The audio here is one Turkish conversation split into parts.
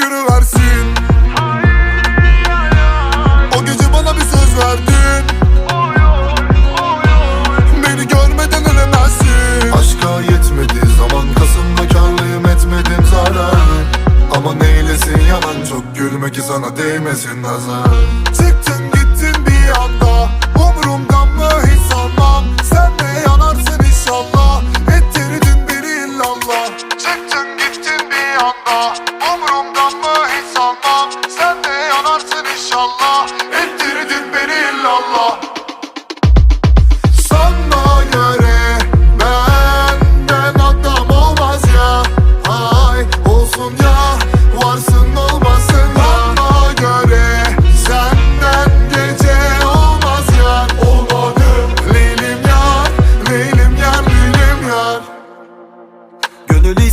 görüversin. O gece bana bir söz verdin. Beni görmeden ölemezsin. Aşka yetmedi zaman kasımda karlıyım etmedim zarar Ama neylesin yalan çok gülme ki sana değmesin nazar.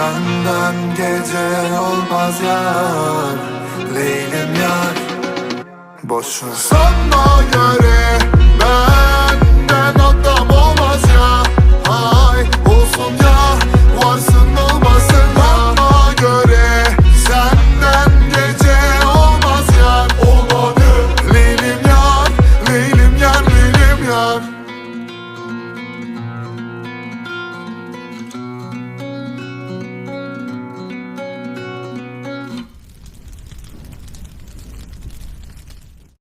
senden gece olmaz yar Leylim yar. Boş ver Sana göre